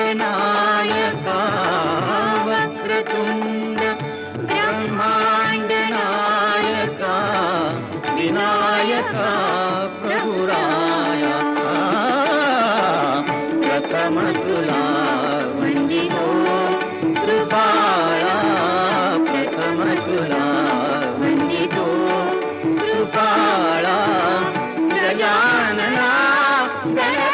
ब्रह्माण्डनायका वक्रतुण्ड ब्रह्माण्डनायका विनायका प्रभुराया प्रथमतुला वन्दितो कृपाया प्रथमतुला वन्दितो कृपाला गजानना गया